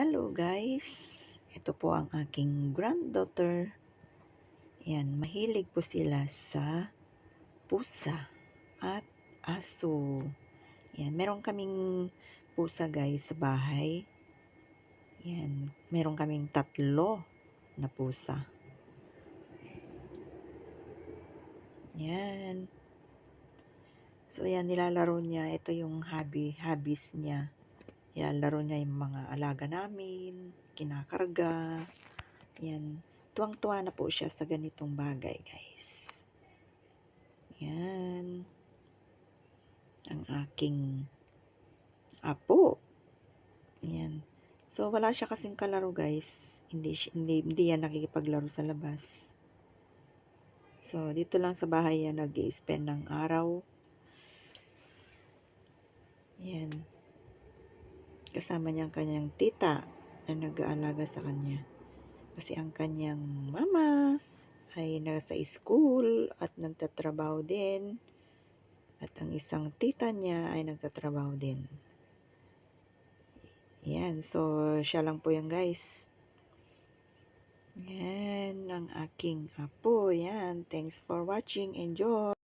Hello guys! Ito po ang aking granddaughter. Yan, mahilig po sila sa pusa at aso. Yan, meron kaming pusa guys sa bahay. Yan, meron kaming tatlo na pusa. Yan. So yan, nilalaro niya. Ito yung hobby, hobbies niya. Nilalaro niya yung mga alaga namin, kinakarga. Yan. Tuwang-tuwa na po siya sa ganitong bagay, guys. Yan. Ang aking apo. Yan. So, wala siya kasing kalaro, guys. Hindi, hindi, hindi yan nakikipaglaro sa labas. So, dito lang sa bahay yan nag spend ng araw. Yan. Kasama niya ang kanyang tita na nag-aalaga sa kanya. Kasi ang kanyang mama ay nasa school at nagtatrabaho din. At ang isang tita niya ay nagtatrabaho din. Yan. So, siya lang po yan guys. Yan ang aking apo. Yan. Thanks for watching. Enjoy.